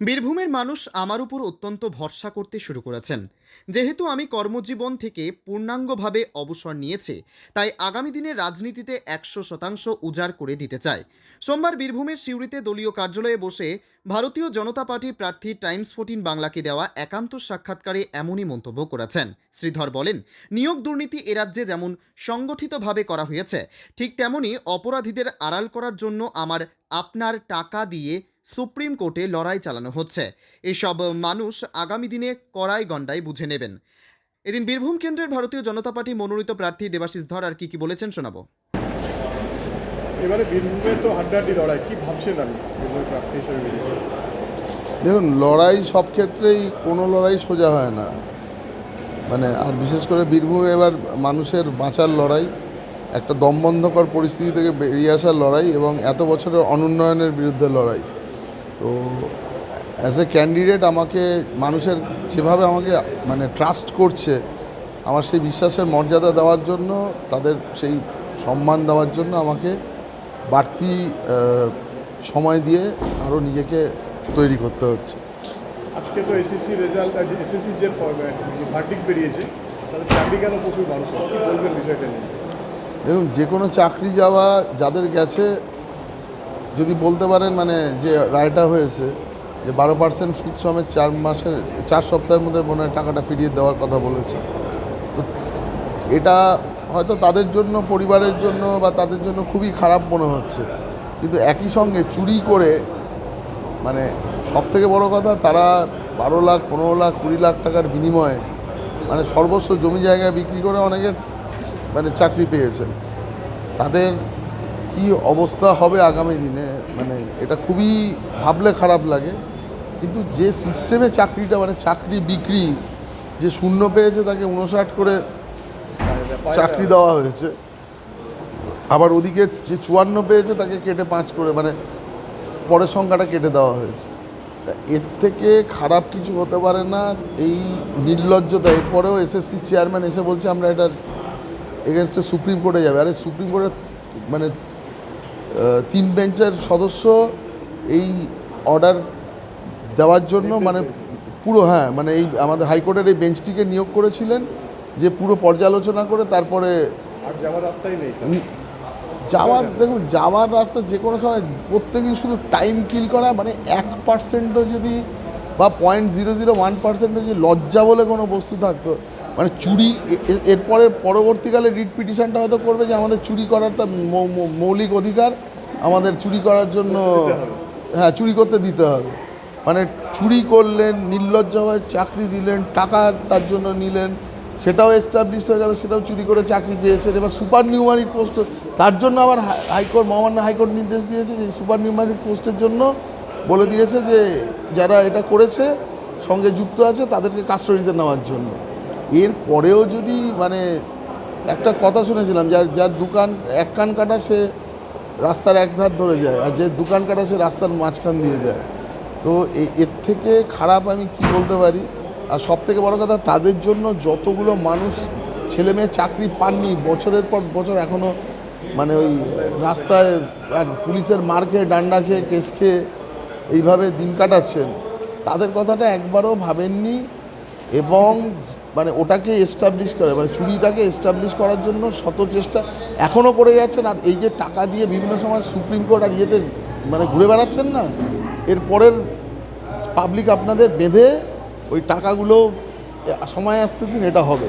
বীরভূমের মানুষ আমার উপর অত্যন্ত ভরসা করতে শুরু করেছেন। যেহেতু আমি কর্মজীবন থেকে পূর্ণাঙ্গভাবে অবসর নিয়েছি, তাই আগামী দিনে রাজনীতিতে একশো শতাংশ উজাড় করে দিতে চাই। সোমবার বীরভূমের সিউড়িতে দলীয় কার্যালয়ে বসে ভারতীয় জনতা পার্টি প্রার্থী টাইমস ফোর্টিন বাংলাকে দেওয়া একান্ত সাক্ষাৎকারে এমনই মন্তব্য করেছেন। শ্রীধর বলেন, নিয়োগ দুর্নীতি এ রাজ্যে যেমন সংগঠিতভাবে করা হয়েছে, ঠিক তেমনি অপরাধীদের আড়াল করার জন্য আমার আপনার টাকা দিয়ে সুপ্রিম কোর্টে লড়াই চালানো হচ্ছে। এসব মানুষ আগামী দিনে কড়াই গণ্ডায় বুঝে নেবেন। এদিন বীরভূম কেন্দ্রের ভারতীয় জনতা পার্টি মনোনীত প্রার্থী দেবাশিস ধর আর কি কি বলেছেন শোনাবো। এবারে বীরভূমে তো হাড্ডাহাড্ডি লড়াই কি ভাবছেন আমি প্রার্থী হিসেবে দেখুন লড়াই সব ক্ষেত্রেই কোনো লড়াই সোজা হয় না। মানে আর বিশেষ করে বীরভূমে এবার মানুষের বাঁচার লড়াই একটা দমবন্ধকর পরিস্থিতি থেকে বেরিয়ে আসার লড়াই এবং এত বছরের অনুন্নয়নের বিরুদ্ধে লড়াই। তো অ্যাজ এ ক্যান্ডিডেট আমাকে মানুষের যেভাবে আমাকে মানে ট্রাস্ট করছে আমার সেই বিশ্বাসের মর্যাদা দেওয়ার জন্য তাদের সেই সম্মান দেওয়ার জন্য আমাকে বাড়তি সময় দিয়ে আরও নিজেকে তৈরি করতে হচ্ছে। আজকে তো এসএসসি রেজাল্ট এসএসসি যে ভার্ডিক বেরিয়েছে তাহলে চাকরি কেন প্রচুর মানুষ বলবেন বিষয়টা নিয়ে? দেখুন যে কোনো চাকরি যাওয়া যাদের গেছে যদি বলতে পারেন মানে যে রায়টা হয়েছে, যে বারো পার্সেন্ট সুদ সমেত চার মাসের, চার সপ্তাহের মধ্যে মনে হয় টাকাটা ফিরিয়ে দেওয়ার কথা বলেছে। তো এটা হয়তো তাদের জন্য, পরিবারের জন্য বা তাদের জন্য খুবই খারাপ মনে হচ্ছে। কিন্তু একই সঙ্গে চুরি করে মানে সব থেকে বড় কথা, তারা বারো লাখ, পনেরো লাখ, কুড়ি লাখ টাকার বিনিময়ে মানে সর্বস্ব জমি জায়গা বিক্রি করে অনেকের মানে চাকরি পেয়েছেন। তাদের কি অবস্থা হবে আগামী দিনে? মানে এটা খুবই ভাবলে খারাপ লাগে। কিন্তু যে সিস্টেমে চাকরিটা মানে চাকরি বিক্রি, যে শূন্য পেয়েছে তাকে উনষাট করে চাকরি দেওয়া হয়েছে, আবার ওদিকে যে চুয়ান্ন পেয়েছে তাকে কেটে পাঁচ করে মানে পরের সংখ্যাটা কেটে দেওয়া হয়েছে। এর থেকে খারাপ কিছু হতে পারে না। এই নির্লজ্জতা, এরপরেও এসএসসি চেয়ারম্যান এসে বলছে, আমরা এটা এগেনস্টে সুপ্রিম কোর্টে যাবে। আরে সুপ্রিম কোর্টের মানে তিন বেঞ্চের সদস্য এই অর্ডার দেওয়ার জন্য মানে পুরো হ্যাঁ মানে এই আমাদের হাইকোর্টের এই বেঞ্চটিকে নিয়োগ করেছিলেন যে পুরো পর্যালোচনা করে তারপরে যাওয়ার রাস্তাই নেই যাওয়ার দেখুন যাওয়ার রাস্তা যে কোনো সময় প্রত্যেকদিন শুধু টাইম কিল করা মানে এক পার্সেন্টও যদি বা পয়েন্ট জিরো জিরো ওয়ান পার্সেন্টও যদি লজ্জা বলে কোনো বস্তু থাকতো মানে চুরি এরপরে পরবর্তীকালে রিট পিটিশনটা হয়তো করবে যে আমাদের চুরি করার তো মৌলিক অধিকার আমাদের চুরি করার জন্য হ্যাঁ চুরি করতে দিতে হবে। মানে চুরি করলেন নির্লজ্জভাবে চাকরি দিলেন টাকা তার জন্য নিলেন সেটাও এস্টাবলিশ হয়ে গেল সেটাও চুরি করে চাকরি পেয়েছেন এবার সুপার নিউমারিক পোস্ট তার জন্য আবার হাই- হাইকোর্ট মহামান্য হাইকোর্ট নির্দেশ দিয়েছে যে সুপার নিউমারিক পোস্টের জন্য বলে দিয়েছে যে যারা এটা করেছে সঙ্গে যুক্ত আছে তাদেরকে কাস্টডিতে নেওয়ার জন্য। এর পরেও যদি মানে একটা কথা শুনেছিলাম, যার যার দোকান, এক কান কাটা সে রাস্তার এক ধার ধরে যায়, আর যে দোকান কাটা সে রাস্তার মাঝখান দিয়ে যায়। তো এর থেকে খারাপ আমি কি বলতে পারি? আর সব থেকে বড় কথা, তাদের জন্য যতগুলো মানুষ ছেলে মেয়ে চাকরি পাননি, বছরের পর বছর এখনও মানে ওই রাস্তায় পুলিশের মার খেয়ে, ডান্ডা খেয়ে, কেস খেয়ে এইভাবে দিন কাটাচ্ছেন, তাদের কথাটা একবারও ভাবেননি। এবং মানে ওটাকে এস্টাবলিশ করে মানে চুরিটাকে এস্টাবলিশ করার জন্য শত চেষ্টা এখনও করে যাচ্ছেন। আর এই যে টাকা দিয়ে বিভিন্ন সময় সুপ্রিম কোর্ট আর ইয়েতে মানে ঘুরে বেড়াচ্ছেন না, এর পরের পাবলিক আপনাদের বেঁধে ওই টাকাগুলো সময় আসতে দিন, এটা হবে।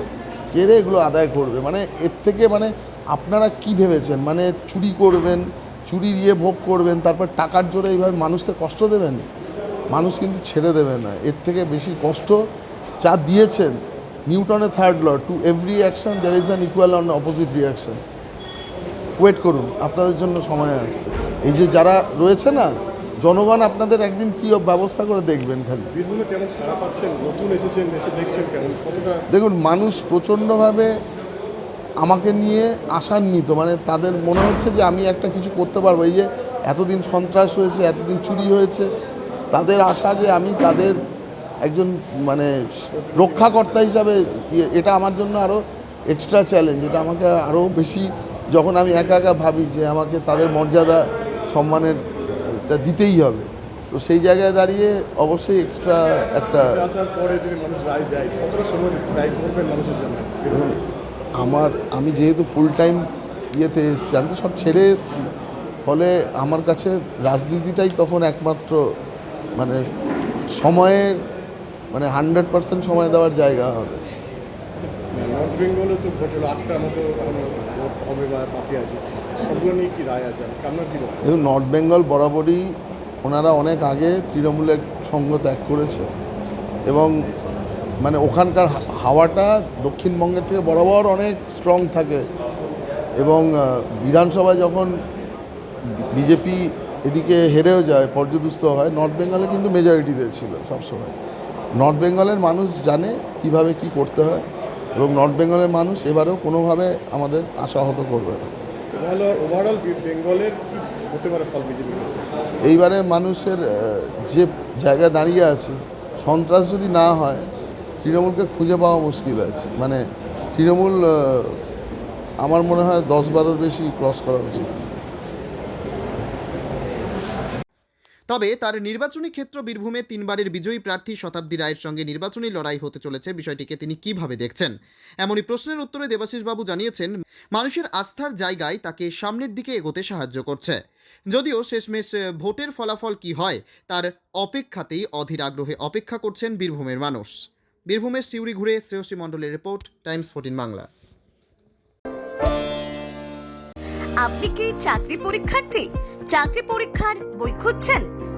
কেড়ে এগুলো আদায় করবে? মানে এর থেকে মানে আপনারা কি ভেবেছেন? মানে চুরি করবেন চুরি দিয়ে ভোগ করবেন, তারপর টাকার জোরে এইভাবে মানুষকে কষ্ট দেবেন? মানুষ কিন্তু ছেড়ে দেবে না। এর থেকে বেশি কষ্ট যা দিয়েছেন নিউটনের third law to every action there is an equal and opposite reaction wait করুন আপনাদের জন্য সময় আসছে। এই যে যারা রয়েছে না জনগণ আপনাদের একদিন কী ব্যবস্থা করে দেখবেন খালি? দেখুন মানুষ প্রচণ্ডভাবে আমাকে নিয়ে আশান্বিত মানে তাদের মনে হচ্ছে যে আমি একটা কিছু করতে পারব। এই যে এতদিন সন্ত্রাস হয়েছে এতদিন চুরি হয়েছে তাদের আশা যে আমি তাদের একজন মানে রক্ষাকর্তা হিসাবে ইয়ে- এটা আমার জন্য আরও এক্সট্রা চ্যালেঞ্জ এটা আমাকে আরও বেশি যখন আমি একা একা ভাবি যে আমাকে তাদের মর্যাদা সম্মানের দিতেই হবে। তো সেই জায়গায় দাঁড়িয়ে অবশ্যই এক্সট্রা একটা দেখুন আমার আমি যেহেতু ফুল টাইম ইয়েতে এসেছি আমি তো সব ছেড়ে এসেছি ফলে আমার কাছে রাজনীতিটাই তখন একমাত্র মানে সময়ের মানে হান্ড্রেড পার্সেন্ট সময় দেওয়ার জায়গা হবে। দেখুন নর্থ বেঙ্গল বরাবরই ওনারা অনেক আগে তৃণমূলের সঙ্গ ত্যাগ করেছে এবং মানে ওখানকার হাওয়াটা দক্ষিণবঙ্গের থেকে বরাবর অনেক স্ট্রং থাকে এবং বিধানসভায় যখন বিজেপি এদিকে হেরেও যায় পর্যদুস্ত হয় নর্থ বেঙ্গলে কিন্তু মেজরিটিতে ছিল সবসময়। নর্থ বেঙ্গলের মানুষ জানে কীভাবে কি করতে হয় এবং নর্থ বেঙ্গলের মানুষ এবারেও কোনোভাবে আমাদের আশাহত করবে না। এইবারে মানুষের যে জায়গায় দাঁড়িয়ে আছে সন্ত্রাস যদি না হয় তৃণমূলকে খুঁজে পাওয়া মুশকিল আছে। মানে তৃণমূল আমার মনে হয় দশ বারোর বেশি ক্রস করা উচিত। তবে তার নির্বাচনী ক্ষেত্র বীরভূমে তিনবারের বিজয়ী প্রার্থী শতাব্দী রায়ের সঙ্গে নির্বাচনী লড়াই হতে চলেছে বিষয়টিকে তিনি কীভাবে দেখছেন? এমনই প্রশ্নের উত্তরে দেবাশিস বাবু জানিয়েছেন, মানুষের আস্থার জায়গায় তাকে সামনের দিকে এগোতে সাহায্য করছে। যদিও শেষমেশ ভোটের ফলাফল কি হয় তার অপেক্ষাতেই অধীর আগ্রহে অপেক্ষা করছেন বীরভূমের মানুষ। বীরভূমের সিউড়ি ঘুরে শ্রেয়সী মণ্ডলের রিপোর্ট, টাইমস ফোর্টিন বাংলা। আপনি কি চাকরি পরীক্ষার্থী? চাকরি পরীক্ষার বই খুঁজছেন?